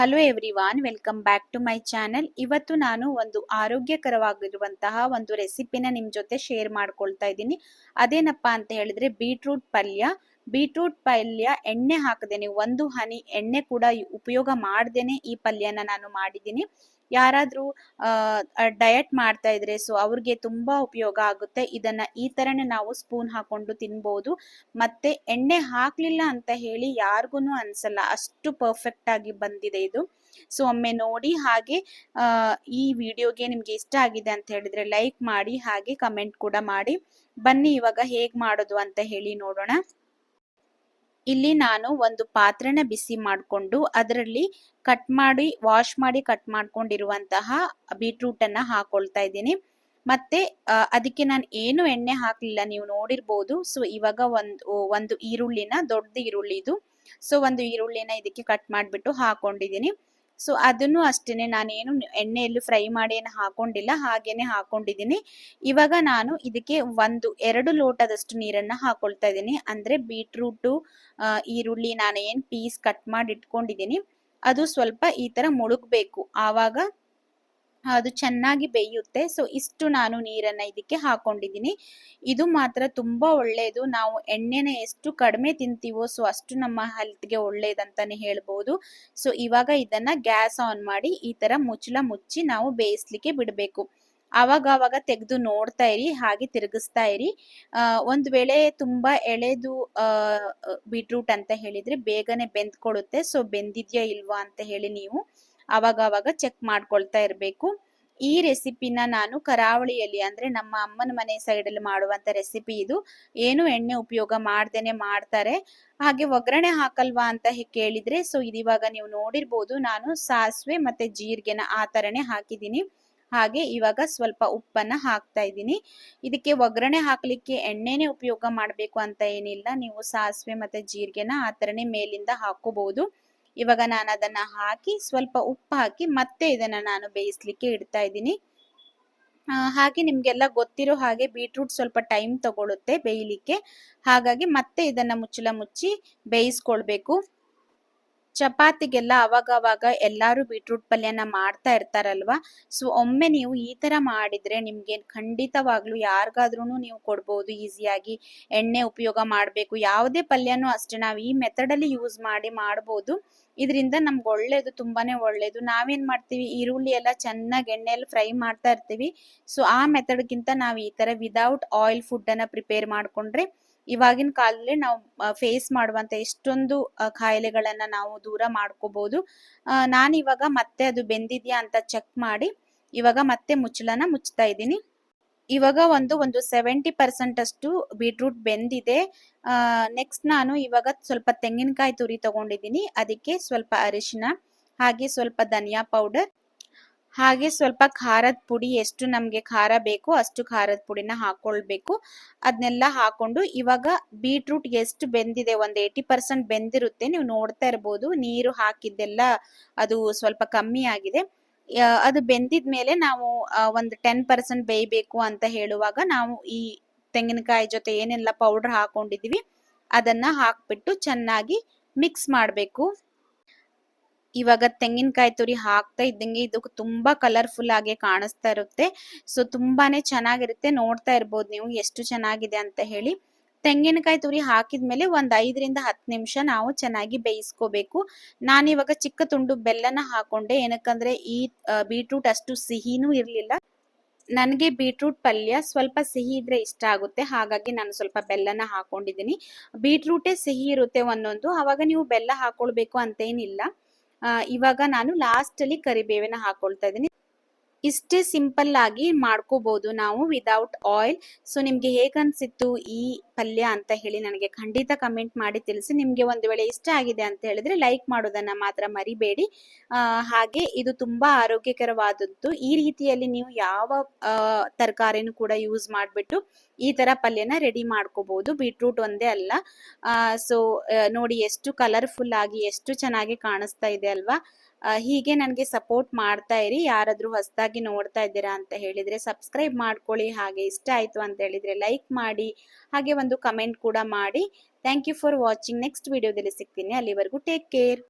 Hello everyone welcome back to my channel ಇವತ್ತು ನಾನು ಒಂದು ಆರೋಗ್ಯಕರವಾಗಿರುವಂತಹ ಒಂದು ರೆಸಿಪಿನ ನಿಮ್ಮ ಜೊತೆ ಶೇರ್ ಮಾಡ್ಕೊಳ್ತಾ ಇದ್ದೀನಿ. ಅದೇನಪ್ಪ ಅಂತ ಹೇಳಿದ್ರೆ ಬೀಟ್ರೂಟ್ ಪಲ್ಯ. ಬೀಟ್ರೂಟ್ ಪಲ್ಯ, ಎಣ್ಣೆ ಹಾಕದೇನೆ. ಒಂದು ಹನಿ ಎಣ್ಣೆ ಕೂಡ ಉಪಯೋಗ ಮಾಡ್ದೇನೆ ಈ ಪಲ್ಯನ ನಾನು ಮಾಡಿದ್ದೀನಿ. ಯಾರಾದ್ರೂ ಡಯಟ್ ಮಾಡ್ತಾ ಇದ್ರೆ ಸೊ ಅವ್ರಿಗೆ ತುಂಬಾ ಉಪಯೋಗ ಆಗುತ್ತೆ. ಇದನ್ನ ಈ ತರನೇ ನಾವು ಸ್ಪೂನ್ ಹಾಕೊಂಡು ತಿನ್ಬಹುದು ಮತ್ತೆ ಎಣ್ಣೆ ಹಾಕ್ಲಿಲ್ಲ ಅಂತ ಹೇಳಿ ಯಾರಿಗೂ ಅನ್ಸಲ್ಲ. ಅಷ್ಟು ಪರ್ಫೆಕ್ಟ್ ಆಗಿ ಬಂದಿದೆ ಇದು. ಸೊ ಒಮ್ಮೆ ನೋಡಿ ಹಾಗೆ ಈ ವಿಡಿಯೋಗೆ ನಿಮ್ಗೆ ಇಷ್ಟ ಆಗಿದೆ ಅಂತ ಹೇಳಿದ್ರೆ ಲೈಕ್ ಮಾಡಿ, ಹಾಗೆ ಕಮೆಂಟ್ ಕೂಡ ಮಾಡಿ. ಬನ್ನಿ ಇವಾಗ ಹೇಗ್ ಮಾಡೋದು ಅಂತ ಹೇಳಿ ನೋಡೋಣ. ಇಲ್ಲಿ ನಾನು ಒಂದು ಪಾತ್ರೆನ ಬಿಸಿ ಮಾಡಿಕೊಂಡು ಅದರಲ್ಲಿ ಕಟ್ ಮಾಡಿ ವಾಶ್ ಮಾಡಿ ಕಟ್ ಮಾಡ್ಕೊಂಡಿರುವಂತಹ ಬೀಟ್ರೂಟ್ ಅನ್ನ ಹಾಕೊಳ್ತಾ ಇದ್ದೀನಿ. ಮತ್ತೆ ಅದಕ್ಕೆ ನಾನು ಏನು ಎಣ್ಣೆ ಹಾಕಲಿಲ್ಲ ನೀವು ನೋಡಿರ್ಬೋದು. ಸೊ ಇವಾಗ ಒಂದು ಒಂದು ಈರುಳ್ಳಿನ ದೊಡ್ಡ ಈರುಳ್ಳಿ ಇದು. ಸೊ ಒಂದು ಈರುಳ್ಳಿನ ಇದಕ್ಕೆ ಕಟ್ ಮಾಡಿಬಿಟ್ಟು ಹಾಕೊಂಡಿದ್ದೀನಿ. ಸೊ ಅದನ್ನು ಅಷ್ಟೇನೆ ನಾನೇನು ಎಣ್ಣೆಯಲ್ಲಿ ಫ್ರೈ ಮಾಡಿ ಏನು ಹಾಕೊಂಡಿಲ್ಲ, ಹಾಗೇನೆ ಹಾಕೊಂಡಿದ್ದೀನಿ. ಇವಾಗ ನಾನು ಇದಕ್ಕೆ ಒಂದು, ಎರಡು ಲೋಟದಷ್ಟು ನೀರನ್ನು ಹಾಕೊಳ್ತಾ ಇದ್ದೀನಿ. ಅಂದರೆ ಬೀಟ್ರೂಟು ಈರುಳ್ಳಿ ನಾನು ಏನು ಪೀಸ್ ಕಟ್ ಮಾಡಿ ಇಟ್ಕೊಂಡಿದ್ದೀನಿ. ಅದು ಸ್ವಲ್ಪ ಈ ಥರ ಮುಳುಗಬೇಕು. ಆವಾಗ ಅದು ಚೆನ್ನಾಗಿ ಬೇಯುತ್ತೆ. ಸೊ ಇಷ್ಟು ನಾನು ನೀರನ್ನ ಇದಕ್ಕೆ ಹಾಕೊಂಡಿದ್ದೀನಿ. ಇದು ಮಾತ್ರ ತುಂಬಾ ಒಳ್ಳೆಯದು ನಾವು ಎಣ್ಣೆನ ಎಷ್ಟು ಕಡಿಮೆ ತಿಂತೀವೋ ಸೊ ಅಷ್ಟು ನಮ್ಮ ಹೆಲ್ತ್ಗೆ ಒಳ್ಳೇದಂತಾನೆ ಹೇಳ್ಬೋದು. ಸೊ ಇವಾಗ ಇದನ್ನ ಗ್ಯಾಸ್ ಆನ್ ಮಾಡಿ ಈ ತರ ಮುಚ್ಚಲ ಮುಚ್ಚಿ ನಾವು ಬೇಯಿಸ್ಲಿಕ್ಕೆ ಬಿಡಬೇಕು. ಆವಾಗ ಆವಾಗ ತೆಗೆದು ನೋಡ್ತಾ ಇರಿ, ಹಾಗೆ ತಿರುಗಿಸ್ತಾ ಇರಿ. ಒಂದು ವೇಳೆ ತುಂಬಾ ಎಳೆದು ಬೀಟ್ರೂಟ್ ಅಂತ ಹೇಳಿದ್ರೆ ಬೇಗನೆ ಬೆಂದ್ಕೊಳ್ಳುತ್ತೆ ಸೊ ಬೆಂದಿದೆಯಾ ಇಲ್ವಾ ಅಂತ ಹೇಳಿ ನೀವು ಅವಾಗ ಅವಾಗ ಚೆಕ್ ಮಾಡ್ಕೊಳ್ತಾ ಇರಬೇಕು. ಈ ರೆಸಿಪಿನ ನಾನು ಕರಾವಳಿಯಲ್ಲಿ ಅಂದ್ರೆ ನಮ್ಮ ಅಮ್ಮನ ಮನೆ ಸೈಡ್ ಅಲ್ಲಿ ಮಾಡುವಂತ ರೆಸಿಪಿ ಇದು. ಏನು ಎಣ್ಣೆ ಉಪಯೋಗ ಮಾಡ್ದೇನೆ ಮಾಡ್ತಾರೆ. ಹಾಗೆ ಒಗ್ಗರಣೆ ಹಾಕಲ್ವಾ ಅಂತ ಕೇಳಿದ್ರೆ ಸೊ ಇದಿವಾಗ ನೀವು ನೋಡಿರ್ಬೋದು ನಾನು ಸಾಸಿವೆ ಮತ್ತೆ ಜೀರಿಗೆನ ಆ ತರನೇ ಹಾಕಿದ್ದೀನಿ. ಹಾಗೆ ಇವಾಗ ಸ್ವಲ್ಪ ಉಪ್ಪನ್ನ ಹಾಕ್ತಾ ಇದ್ದೀನಿ. ಇದಕ್ಕೆ ಒಗ್ಗರಣೆ ಹಾಕ್ಲಿಕ್ಕೆ ಎಣ್ಣೆನೆ ಉಪಯೋಗ ಮಾಡಬೇಕು ಅಂತ ಏನಿಲ್ಲ. ನೀವು ಸಾಸಿವೆ ಮತ್ತೆ ಜೀರಿಗೆನ ಆ ಥರನೇ ಮೇಲಿಂದ ಹಾಕೋಬಹುದು ಇವಾಗ ನಾನು ಅದನ್ನ ಹಾಕಿ ಸ್ವಲ್ಪ ಉಪ್ಪು ಹಾಕಿ ಮತ್ತೆ ಇದನ್ನ ನಾನು ಬೇಯಿಸ್ಲಿಕ್ಕೆ ಇಡ್ತಾ ಇದ್ದೀನಿ. ಹಾಗೆ ನಿಮ್ಗೆಲ್ಲ ಗೊತ್ತಿರೋ ಹಾಗೆ ಬೀಟ್ರೂಟ್ ಸ್ವಲ್ಪ ಟೈಮ್ ತಗೊಳುತ್ತೆ ಬೇಯಲಿಕ್ಕೆ. ಹಾಗಾಗಿ ಮತ್ತೆ ಇದನ್ನ ಮುಚ್ಚಲ ಮುಚ್ಚಿ ಬೇಯಿಸ್ಕೊಳ್ಬೇಕು. ಚಪಾತಿಗೆಲ್ಲ ಅವಾಗ ಅವಾಗ ಎಲ್ಲಾರು ಬೀಟ್ರೂಟ್ ಪಲ್ಯನ ಮಾಡ್ತಾ ಇರ್ತಾರಲ್ವಾ? ಸೊ ಒಮ್ಮೆ ನೀವು ಈ ತರ ಮಾಡಿದ್ರೆ ನಿಮ್ಗೆ ಖಂಡಿತವಾಗ್ಲೂ ಯಾರಿಗಾದ್ರೂ ನೀವು ಕೊಡ್ಬೋದು, ಈಸಿಯಾಗಿ ಎಣ್ಣೆ ಉಪಯೋಗ ಮಾಡಬೇಕು. ಯಾವುದೇ ಪಲ್ಯನೂ ಅಷ್ಟೇ, ನಾವು ಈ ಮೆಥಡ್ ಅಲ್ಲಿ ಯೂಸ್ ಮಾಡಿ ಮಾಡ್ಬೋದು. ಇದರಿಂದ ನಮ್ಗೆ ಒಳ್ಳೇದು, ತುಂಬಾನೇ ಒಳ್ಳೇದು. ನಾವೇನ್ ಮಾಡ್ತೀವಿ? ಈರುಳ್ಳಿ ಎಲ್ಲ ಚೆನ್ನಾಗಿ ಎಣ್ಣೆಯಲ್ಲಿ ಫ್ರೈ ಮಾಡ್ತಾ ಇರ್ತೀವಿ. ಸೊ ಆ ಮೆಥಡ್ಗಿಂತ ನಾವು ಈ ತರ ವಿದೌಟ್ ಆಯಿಲ್ ಫುಡ್ ಅನ್ನ ಪ್ರಿಪೇರ್ ಮಾಡ್ಕೊಂಡ್ರೆ ಇವಾಗಿನ ಕಾಲದಲ್ಲಿ ನಾವು ಫೇಸ್ ಮಾಡುವಂತ ಎಷ್ಟೊಂದು ಕಾಯಿಲೆಗಳನ್ನ ನಾವು ದೂರ ಮಾಡ್ಕೋಬಹುದು ನಾನು ಇವಾಗ ಮತ್ತೆ ಅದು ಬೆಂದಿದ್ಯಾ ಅಂತ ಚೆಕ್ ಮಾಡಿ, ಇವಾಗ ಮತ್ತೆ ಮುಚ್ಚಳನ ಮುಚ್ತಾ ಇದ್ದೀನಿ. ಇವಾಗ ಒಂದು ಒಂದು ಸೆವೆಂಟಿ ಪರ್ಸೆಂಟ್ ಅಷ್ಟು ಬೀಟ್ರೂಟ್ ಬೆಂದಿದೆ. ನೆಕ್ಸ್ಟ್ ನಾನು ಇವಾಗ ಸ್ವಲ್ಪ ತೆಂಗಿನಕಾಯಿ ತುರಿ ತಗೊಂಡಿದ್ದೀನಿ. ಅದಕ್ಕೆ ಸ್ವಲ್ಪ ಅರಿಶಿನ, ಹಾಗೆ ಸ್ವಲ್ಪ ಧನಿಯಾ ಪೌಡರ್ ಹಾಗೆ ಸ್ವಲ್ಪ ಖಾರದ ಪುಡಿ ಎಷ್ಟು ನಮಗೆ ಖಾರ ಬೇಕು ಅಷ್ಟು ಖಾರದ ಪುಡಿನ ಹಾಕೊಳ್ಬೇಕು. ಅದನ್ನೆಲ್ಲ ಹಾಕೊಂಡು ಇವಾಗ ಬೀಟ್ರೂಟ್ ಎಷ್ಟು ಬೆಂದಿದೆ ಒಂದು ಏಯ್ಟಿ ಪರ್ಸೆಂಟ್ ಬೆಂದಿರುತ್ತೆ ನೀವು ನೋಡ್ತಾ ಇರ್ಬೋದು. ನೀರು ಹಾಕಿದ್ದೆಲ್ಲ ಅದು ಸ್ವಲ್ಪ ಕಮ್ಮಿ ಆಗಿದೆ. ಅದು ಬೆಂದಿದ ಮೇಲೆ ನಾವು ಒಂದು ಟೆನ್ ಪರ್ಸೆಂಟ್ ಬೇಯಬೇಕು ಅಂತ ಹೇಳುವಾಗ ನಾವು ಈ ತೆಂಗಿನಕಾಯಿ ಜೊತೆ ಏನೆಲ್ಲ ಪೌಡರ್ ಹಾಕೊಂಡಿದೀವಿ ಅದನ್ನ ಹಾಕ್ಬಿಟ್ಟು ಚೆನ್ನಾಗಿ ಮಿಕ್ಸ್ ಮಾಡಬೇಕು. ಇವಾಗ ತೆಂಗಿನಕಾಯಿ ತುರಿ ಹಾಕ್ತಾ ಇದ್ದಂಗೆ ಇದು ತುಂಬಾ ಕಲರ್ಫುಲ್ ಆಗಿ ಕಾಣಿಸ್ತಾ ಇರುತ್ತೆ. ಸೊ ತುಂಬಾನೇ ಚೆನ್ನಾಗಿರುತ್ತೆ. ನೋಡ್ತಾ ಇರ್ಬೋದು ನೀವು ಎಷ್ಟು ಚೆನ್ನಾಗಿದೆ ಅಂತ ಹೇಳಿ. ತೆಂಗಿನಕಾಯಿ ತುರಿ ಹಾಕಿದ್ಮೇಲೆ ಒಂದ್ ಐದರಿಂದ ಹತ್ತು ನಿಮಿಷ ನಾವು ಚೆನ್ನಾಗಿ ಬೇಯಿಸ್ಕೋಬೇಕು. ನಾನಿವಾಗ ಚಿಕ್ಕ ತುಂಡು ಬೆಲ್ಲನ ಹಾಕೊಂಡೆ. ಏನಕ್ಕಂದ್ರೆ ಈ ಬೀಟ್ರೂಟ್ ಅಷ್ಟು ಸಿಹಿನೂ ಇರ್ಲಿಲ್ಲ. ನನಗೆ ಬೀಟ್ರೂಟ್ ಪಲ್ಯ ಸ್ವಲ್ಪ ಸಿಹಿ ಇದ್ರೆ ಇಷ್ಟ ಆಗುತ್ತೆ. ಹಾಗಾಗಿ ನಾನು ಸ್ವಲ್ಪ ಬೆಲ್ಲನ ಹಾಕೊಂಡಿದ್ದೀನಿ. ಬೀಟ್ರೂಟೇ ಸಿಹಿ ಇರುತ್ತೆ ಒಂದೊಂದು. ಅವಾಗ ನೀವು ಬೆಲ್ಲ ಹಾಕೊಳ್ಬೇಕು ಅಂತೇನಿಲ್ಲ. ಇವಾಗ ನಾನು ಲಾಸ್ಟ್ ಅಲ್ಲಿ ಕರಿಬೇವಿನ ಹಾಕೊಳ್ತಾ ಇದ್ದೀನಿ. ಇಷ್ಟೇ ಸಿಂಪಲ್ ಆಗಿ ಮಾಡ್ಕೋಬಹುದು ನಾವು ವಿದೌಟ್ ಆಯಿಲ್ ಸೊ ನಿಮ್ಗೆ ಹೇಗನ್ಸಿತ್ತು ಈ ಪಲ್ಯ ಅಂತ ಹೇಳಿ ನನಗೆ ಖಂಡಿತ ಕಮೆಂಟ್ ಮಾಡಿ ತಿಳಿಸಿ. ನಿಮ್ಗೆ ಒಂದು ವೇಳೆ ಇಷ್ಟ ಆಗಿದೆ ಅಂತ ಹೇಳಿದ್ರೆ ಲೈಕ್ ಮಾಡೋದನ್ನ ಮಾತ್ರ ಮರಿಬೇಡಿ. ಹಾಗೆ ಇದು ತುಂಬಾ ಆರೋಗ್ಯಕರವಾದದ್ದು. ಈ ರೀತಿಯಲ್ಲಿ ನೀವು ಯಾವ ತರಕಾರಿನೂ ಕೂಡ ಯೂಸ್ ಮಾಡಿಬಿಟ್ಟು ಈ ತರ ಪಲ್ಯನ ರೆಡಿ ಮಾಡ್ಕೋಬಹುದು ಬೀಟ್ರೂಟ್ ಒಂದೇ ಅಲ್ಲ. ಸೊ ನೋಡಿ ಎಷ್ಟು ಕಲರ್ಫುಲ್ ಆಗಿ, ಎಷ್ಟು ಚೆನ್ನಾಗಿ ಕಾಣಿಸ್ತಾ ಇದೆ ಅಲ್ವಾ? ಹೀಗೆ ನನಗೆ ಸಪೋರ್ಟ್ ಮಾಡ್ತಾ ಇರಿ. ಯಾರಾದರೂ ಹೊಸದಾಗಿ ನೋಡ್ತಾ ಇದ್ದೀರಾ ಅಂತ ಹೇಳಿದರೆ ಸಬ್ಸ್ಕ್ರೈಬ್ ಮಾಡ್ಕೊಳ್ಳಿ. ಹಾಗೆ ಇಷ್ಟ ಆಯಿತು ಅಂತ ಹೇಳಿದರೆ ಲೈಕ್ ಮಾಡಿ. ಹಾಗೆ ಒಂದು ಕಮೆಂಟ್ ಕೂಡ ಮಾಡಿ. Thank you for watching next ವಿಡಿಯೋದಲ್ಲಿ ಸಿಗ್ತೀನಿ. ಅಲ್ಲಿವರೆಗೂ ಟೇಕ್ ಕೇರ್